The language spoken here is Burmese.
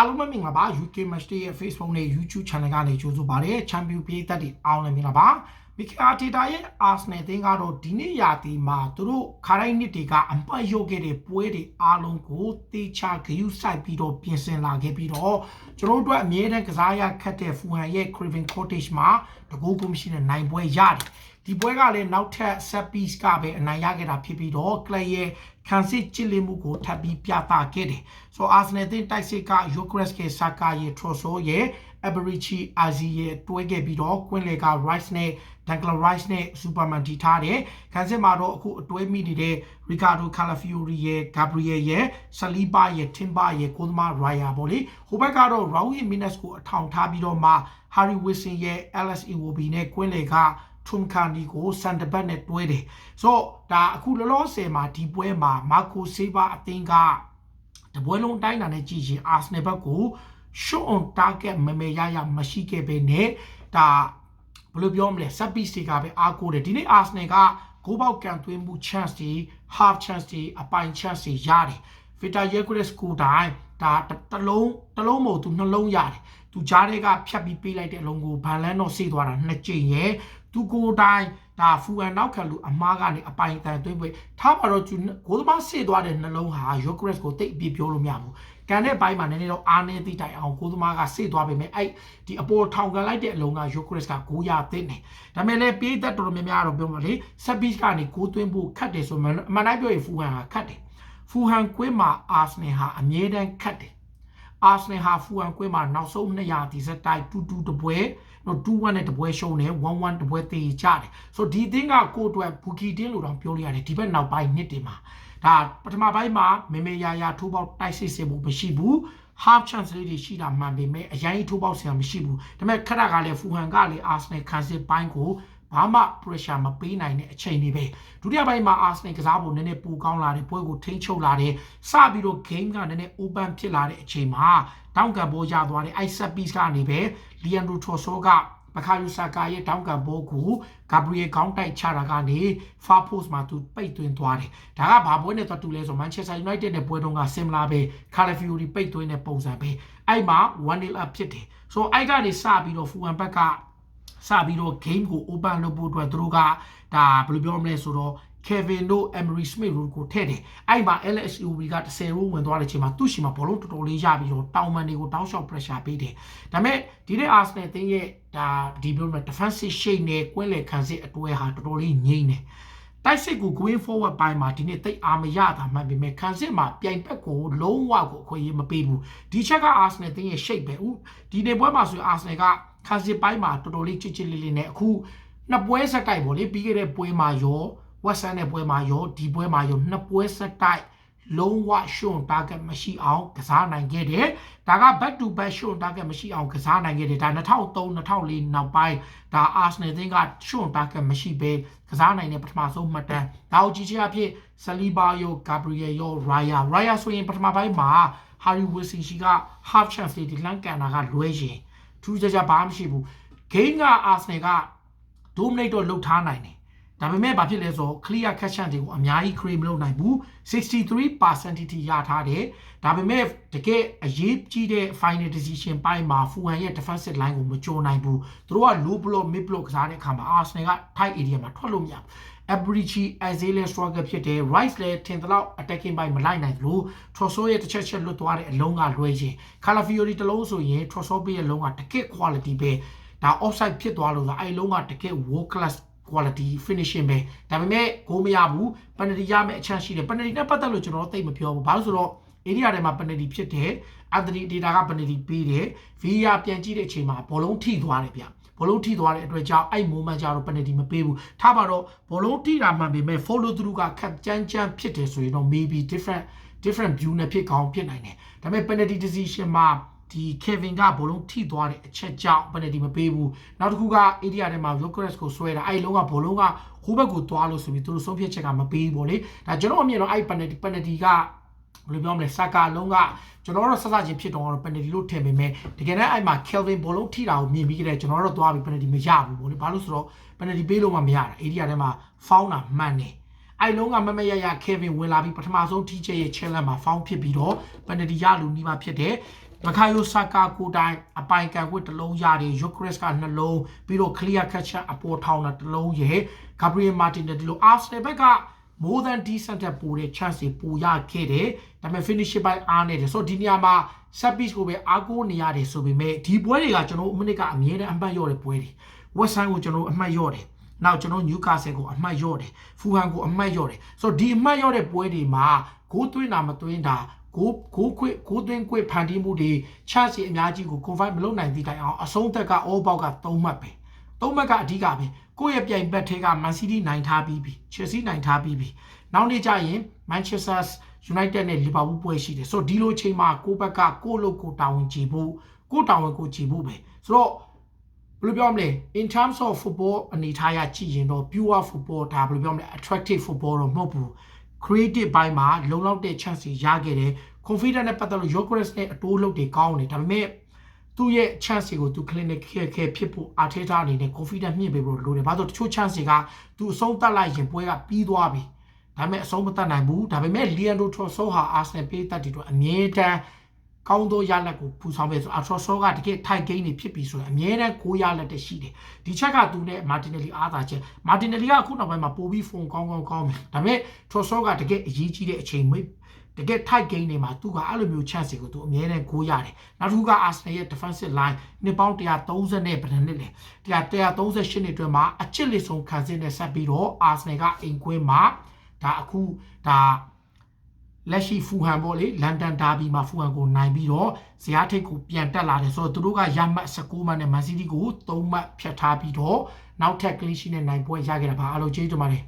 အားလုံးပဲမင်္ဂလာပါ UK Match Day ရဲ့ Facebook နဲ့ YouTube Channel ကနေကြိုဆိုပါရစေ။ Champion ပြည်သက်တွေအားလုံးမင်္ဂလာပါ။ Mikel Arteta ရဲ့ Arsenal အသင်းကတော့ဒီနေ့ရာသီမှာသူတို့ခါတိုင်းနှစ်တွေကအမှတ်ရုပ်ခဲ့တဲ့ပွဲတွေအားလုံးကိုတေချာဂရုစိုက်ပြီးတော့ပြင်ဆင်လာခဲ့ပြီးတော့ကျွန်တော်တို့အတွက်အမြဲတမ်းကစားရခတ်တဲ့ Fulham ရဲ့ Craven Cottage မှာတကူကူမရှိတဲ့နိုင်ပွဲရတယ်။ ဒီပွဲကလည်းနောက်ထပ် set piece ကပဲအနိုင်ရခဲ့တာဖြစ်ပြီးတော့ club ရဲ့ခံစစ်ချစ်လင်းမှုကိုထပ်ပြီးပြသခဲ့တယ်။ဆိုတော့ Arsenal အသင်းတိုက်စစ်က Gyökeres ရဲ့ Saka ရဲ့ Trossard ရဲ့ Eberichi Azi ရဲ့တွဲခဲ့ပြီးတော့ Quinn လေက Rice နဲ့ Declan Rice နဲ့ Superman တီထားတယ်။ခံစစ်မှာတော့အခုအတွဲမိနေတဲ့ Ricardo Calafiori ရဲ့ Gabriel ရဲ့ Saliba ရဲ့ Timber ရဲ့ Kozma Raya ပေါ့လေ။ဟိုဘက်ကတော့ Raul Jimenez ကိုအထောင်ထားပြီးတော့မှ Harry Wilson ရဲ့ Alex Iwobi နဲ့ Quinn လေက ထွန်ခါနီကိုစန်တဘတ်နဲ့တွဲတယ်ဆိုတော့ဒါအခုလောလောဆယ်မှာဒီပွဲမှာမာကိုဆေးဘာအသင်းကတပွဲလုံးအတိုင်းအတာနဲ့ကြည့်ရင်အာဆနယ်ဘက်ကိုရှုံအောင်တာဂက်မမေရရမရှိခဲ့ပဲနဲ့ဒါဘယ်လိုပြောမလဲဆက်ပီစီကပဲအားကိုးတယ်ဒီနေ့အာဆနယ်ကဂိုးပေါက်ကန်သွင်းမှု chance တွေ half chance တွေအပိုင် chance တွေရတယ်ဗီတာယေဂရက်ကိုတိုင်း ဒါတလုံးတလုံးမဟုတ်သူနှလုံးရတယ်သူကြားထဲကဖြတ်ပြီးပေးလိုက်တဲ့အလုံးကိုဘန်လန်တော့ဆေးသွားတာနှစ်ကြိမ်ရဲ့သူကိုယ်တိုင်ဒါဖူအန်နောက်ခံလူအမားကနေအပိုင်တန်သွင်းပွဲထားပါတော့သူကိုသမားဆေးသွားတဲ့နှလုံးဟာယိုဂရက်ကိုတိတ်အပြပြောလို့မရဘူးကန်တဲ့ဘိုင်းမှာနည်းနည်းတော့အားနေသည့်တိုင်အောင်ကိုသမားကဆေးသွားပေမဲ့အဲ့ဒီအပေါ်ထောင်ကန်လိုက်တဲ့အလုံးကယိုဂရက်ကကိုရသိနေဒါပေမဲ့လည်းပြေးသက်တော်တော်များများတော့ပြောမှာလေဆက်ဘစ်ကနေကိုသွင်းဖို့ခတ်တယ်ဆိုမှအမှန်တိုင်းပြောရင်ဖူဟန်ဟာခတ်တယ် ဖူဟန်ကွင်းမှာအာဆနယ်ဟာအမြဲတမ်းခတ်တယ်အာဆနယ်ဟာဖူဟန်ကွင်းမှာနောက်ဆုံး200ဒီစက်တိုက်2-2တပွဲတော့2-1နဲ့တပွဲရှုံးတယ်1-1တပွဲတေးကြတယ်ဆိုတော့ဒီအသင်းကကိုအတွက်ဘူကီတင်းလို့တော့ပြောလို့ရတယ်ဒီဘက်နောက်ပိုင်းနှစ်တင်မှာဒါပထမပိုင်းမှာမေမေယာယာထိုးပေါက်တိုက်စစ်စစ်မှုမရှိဘူး half chance လေးတွေရှိတာမှန်ပေမဲ့အရင်ထိုးပေါက်ဆရာမရှိဘူးဒါပေမဲ့ခက်တာကလည်းဖူဟန်ကလည်း Arsenal ခံစစ်ပိုင်းကို ဘာမှ pressure မပေးနိုင်တဲ့အချိန်တွေပဲဒုတိယပိုင်းမှာ Arsenal ကစားဖို့နည်းနည်းပိုကောင်းလာတယ်ပွဲကိုထိန်းချုပ်လာတယ်စပြီးတော့ game ကနည်းနည်း open ဖြစ်လာတဲ့အချိန်မှာတောင်းကန်ဘောရသွားတယ်အဲ့ set piece ကနေပဲ Leandro Trossard ကပခါယူဆာကာရဲ့တောင်းကန်ဘောကိုဂါဘရီယယ်ကောင်းတိုက်ချတာကနေဖာပို့စ်မှာသူပိတ်သွင်းသွားတယ်။ဒါကဘာပွဲနဲ့တော့တူလဲဆိုမန်ချက်စတာယူနိုက်တက်နဲ့ပွဲတုန်းကဆင်မလာပဲခါလဖီယိုရီပိတ်သွင်းတဲ့ပုံစံပဲ။အဲ့မှာ1-0 up ဖြစ်တယ်။ဆိုအဲ့ကနေစပြီးတော့ဖူဝမ်ဘက်က စပြီးတော့ game ကို open လုပ်ဖို့အတွက်သူတို့ကဒါဘယ်လိုပြောမလဲဆိုတော့ Kevin တို့ Emery Smith တို့ကိုထည့်တယ်အဲ့မှာ LSUB က10ရိုးဝင်သွားတဲ့အချိန်မှာသူ့ရှိမှာဘောလုံးတော်တော်လေးရပြီးတော့တောင်မန်တွေကိုတောင်းလျှောက် pressure ပေးတယ်ဒါပေမဲ့ဒီနေ့ Arsenal အသင်းရဲ့ဒါဒီပြောမှာ defensive shape နဲ့ကွင်းလေခံစစ်အတွဲဟာတော်တော်လေးငြိမ့်တယ် တိုက်စစ်ကို going forward ပိုင်းမှာဒီနေ့တိတ်အားမရတာမှန်ပေမဲ့ခံစစ်မှာပြိုင်ဘက်ကိုလုံးဝကိုအခွင့်အရေးမပေးဘူးဒီချက်က Arsenal တင်းရဲ့ shape ပဲဦးဒီနေ့ပွဲမှာဆိုရင် Arsenal ကခံစစ်ပိုင်းမှာတော်တော်လေးချစ်ချစ်လေးလေးနဲ့အခုနှစ်ပွဲဆက်တိုက်ပေါ့လေပြီးခဲ့တဲ့ပွဲမှာရောဝက်ဆန်တဲ့ပွဲမှာရောဒီပွဲမှာရောနှစ်ပွဲဆက်တိုက် လုံးဝရှုံ target မရှိအောင်ကစားနိုင်ခဲ့တယ်ဒါက back to back ရှုံ target မရှိအောင်ကစားနိုင်ခဲ့တယ်ဒါ2003 2004နောက်ပိုင်းဒါ Arsenal တင်းကရှုံ target မရှိဘဲကစားနိုင်တဲ့ပထမဆုံးမှတ်တမ်းဒါကိုကြည့်ချင်အဖြစ် Saliba ရော Gabriel ရော Raya Raya ဆိုရင်ပထမပိုင်းမှာ Harry Wilson ရှိက half chance တွေဒီလန်ကန်တာကလွဲရင်ထူးခြားခြားဘာမှမရှိဘူး game က Arsenal က dominate တော့လုပ်ထားနိုင်တယ် ဒါပေမဲ့ဘာဖြစ်လဲဆိုတော့ clear cut chance တွေကိုအများကြီး create မလုပ်နိုင်ဘူး63%တိရထားတယ်ဒါပေမဲ့တကယ်အရေးကြီးတဲ့ final decision ပိုင်းမှာ Fulham ရဲ့ defensive line ကိုမကြိုနိုင်ဘူးသူတို့က low block mid block ကစားတဲ့အခါမှာ Arsenal က tight area မှာထွက်လို့မရဘူး Abrichi Azele struggle ဖြစ်တယ် Rice လည်းထင်သလောက် attacking ပိုင်းမလိုက်နိုင်သလို Trossard ရဲ့တစ်ချက်ချက်လွတ်သွားတဲ့အလုံးကလွဲရင် Calafiori တလုံးဆိုရင် Trossard ရဲ့လုံးကတကယ် quality ပဲဒါ offside ဖြစ်သွားလို့ဆိုအဲ့လုံးကတကယ် world class quality finishing ပဲဒါပေမဲ့ဂိုးမရဘူး penalty ရမယ့်အချမ်းရှိတယ် penalty နဲ့ပတ်သက်လို့ကျွန်တော်သိမပြောဘူးဘာလို့ဆိုတော့ area ထဲမှာ penalty ဖြစ်တယ် Anthony Data က penalty ပေးတယ် VAR ပြန်ကြည့်တဲ့အချိန်မှာဘောလုံးထိသွားတယ်ဗျဘောလုံးထိသွားတဲ့အတွက်ကြောင့်အဲ့ moment ကြတော့ penalty မပေးဘူးထားပါတော့ဘောလုံးထိတာမှန်ပေမဲ့ follow through ကခက်ကြမ်းကြမ်းဖြစ်တယ်ဆိုရင်တော့ maybe different different view နဲ့ဖြစ်ကောင်းဖြစ်နိုင်တယ်ဒါပေမဲ့ penalty decision မှာ ဒီ Kevin ကဘောလုံးထိသွားတဲ့အချက်ကြောင့် penalty မပေးဘူးနောက်တစ်ခုက area ထဲမှာ Lucas ကိုဆွဲတာအဲ့လုံးကဘောလုံးကဟိုဘက်ကိုသွားလို့ဆိုပြီးသူတို့ဆုံးဖြတ်ချက်ကမပေးဘူးဗောလေဒါကျွန်တော်အမြင်တော့အဲ့ penalty penalty ကဘယ်လိုပြောမလဲစကာလုံးကကျွန်တော်တို့ဆက်စချင်းဖြစ်တော့တော့ penalty လို့ထင်ပေမဲ့တကယ်တမ်းအဲ့မှာ Kelvin ဘောလုံးထိတာကိုမြင်ပြီးကြတဲ့ကျွန်တော်တို့သွားပြီး penalty မရဘူးဗောလေဘာလို့ဆိုတော့ penalty ပေးလို့မှမရတာ area ထဲမှာ foul တာမှန်တယ်အဲ့လုံးကမမရရ Kevin ဝင်လာပြီးပထမဆုံး teacher ရဲ့ challenge မှာ foul ဖြစ်ပြီးတော့ penalty ရလူနီးပါဖြစ်တယ် ဘခါယိုဆာကာကိုတိုင်အပိုင်ကန်ကွတစ်လုံးရတယ်ယူခရစ်ကနှလုံးပြီးတော့ clear catcher အပေါ်ထောင်းတာတစ်လုံးရဲ့ Gabriel Martinelli လို့ Arsenal ဘက်က more than decent တဲ့ပိုတဲ့ chance တွေပိုရခဲ့တယ်ဒါပေမဲ့ finish ပိုင်းအားနေတယ်ဆိုတော့ဒီနေရာမှာ set piece ကိုပဲအားကိုးနေရတယ်ဆိုပေမဲ့ဒီပွဲတွေကကျွန်တော်အမနစ်ကအမြဲတမ်းအမှတ်ရတဲ့ပွဲတွေ West Ham ကိုကျွန်တော်အမှတ်ရတယ်နောက်ကျွန်တော် Newcastle ကိုအမှတ်ရတယ် Fulham ကိုအမှတ်ရတယ်ဆိုတော့ဒီအမှတ်ရတဲ့ပွဲတွေမှာဂိုးသွင်းတာမသွင်းတာဂိုးဂိုးခွေဂိုးသွင်းခွေဖန်တီးမှုတွေချစီအများကြီးကို confirm မလုပ်နိုင်သည့်တိုင်အောင်အဆုံးသက်က all bout က3မှတ်ပဲ3မှတ်ကအဓိကပဲကိုယ့်ရဲ့ပြိုင်ဘက်ထဲက Man City နိုင်ထားပြီးပြီ Chelsea နိုင်ထားပြီးပြီနောက်နေ့ကျရင် Manchester United နဲ့ Liverpool ပွဲရှိတယ်ဆိုတော့ဒီလိုချိန်မှာကိုယ့်ဘက်ကကိုယ့်လို့ကိုယ်တာဝန်ကြည့်ဖို့ကိုယ့်တာဝန်ကိုကြည့်ဖို့ပဲဆိုတော့ဘယ်လိုပြောမလဲ in terms of football အနေထားရကြည့်ရင်တော့ pure football ဒါဘယ်လိုပြောမလဲ attractive football တော့မဟုတ်ဘူး creative ဘိုင်းမှာလုံလောက်တဲ့ chance တွေရခဲ့တယ် confident နဲ့ပတ်သက်လို့ Jokeres နဲ့အတိုးလုပ်တွေကောင်းတယ်ဒါပေမဲ့သူ့ရဲ့ chance တွေကိုသူ clinic ခဲခဲဖြစ်ဖို့ Arteta အနေနဲ့ confident မြင့်ပေးဖို့လိုတယ်ဘာလို့တချို့ chance တွေကသူအဆုံးသတ်လိုက်ရင်ပွဲကပြီးသွားပြီဒါပေမဲ့အဆုံးမသတ်နိုင်ဘူးဒါပေမဲ့ Leandro Trossard ဟာ Arsenal ပေးတတ်တယ်တော့အမြဲတမ်း ကောင်းသောရလက်ကိုပူဆောင်ပေးဆိုအထရော့ဆောကတကယ်ထိုက်ဂိမ်းနေဖြစ်ပြီဆိုရင်အမြဲတမ်းကိုရလက်တက်ရှိတယ်ဒီချက်ကသူနဲ့မာတင်နယ်လီအားသာချက်မာတင်နယ်လီကအခုနောက်ပိုင်းမှာပိုပြီးဖုန်းကောင်းကောင်းကောင်းမယ်ဒါပေမဲ့ထရော့ဆောကတကယ်အရေးကြီးတဲ့အချိန်မိတကယ်ထိုက်ဂိမ်းနေမှာသူကအဲ့လိုမျိုး chance ကိုသူအမြဲတမ်းကိုရတယ်နောက်တစ်ခုက Arsenal ရဲ့ defensive line နှစ်ပေါင်း130နဲ့ဗဒနှစ်လေ138နှစ်အတွင်းမှာအချစ်လက်ဆုံးခံစစ်နဲ့ဆက်ပြီးတော့ Arsenal ကအိမ်ခွင်းမှာဒါအခုဒါ လက်ရှိဖူဟန်ပေါ့လေလန်ဒန်ဒါဘီမှာဖူဟန်ကိုနိုင်ပြီးတော့ဇယားထိတ်ကိုပြန်တက်လာတယ်ဆိုတော့သူတို့ကရမှတ်16မှတ်နဲ့မန်စီးတီးကို3မှတ်ဖြတ်ထားပြီးတော့နောက်ထပ်ကလီရှိနဲ့နိုင်ပွဲရခဲ့တာပါအားလုံးကျေးဇူးတင်ပါတယ်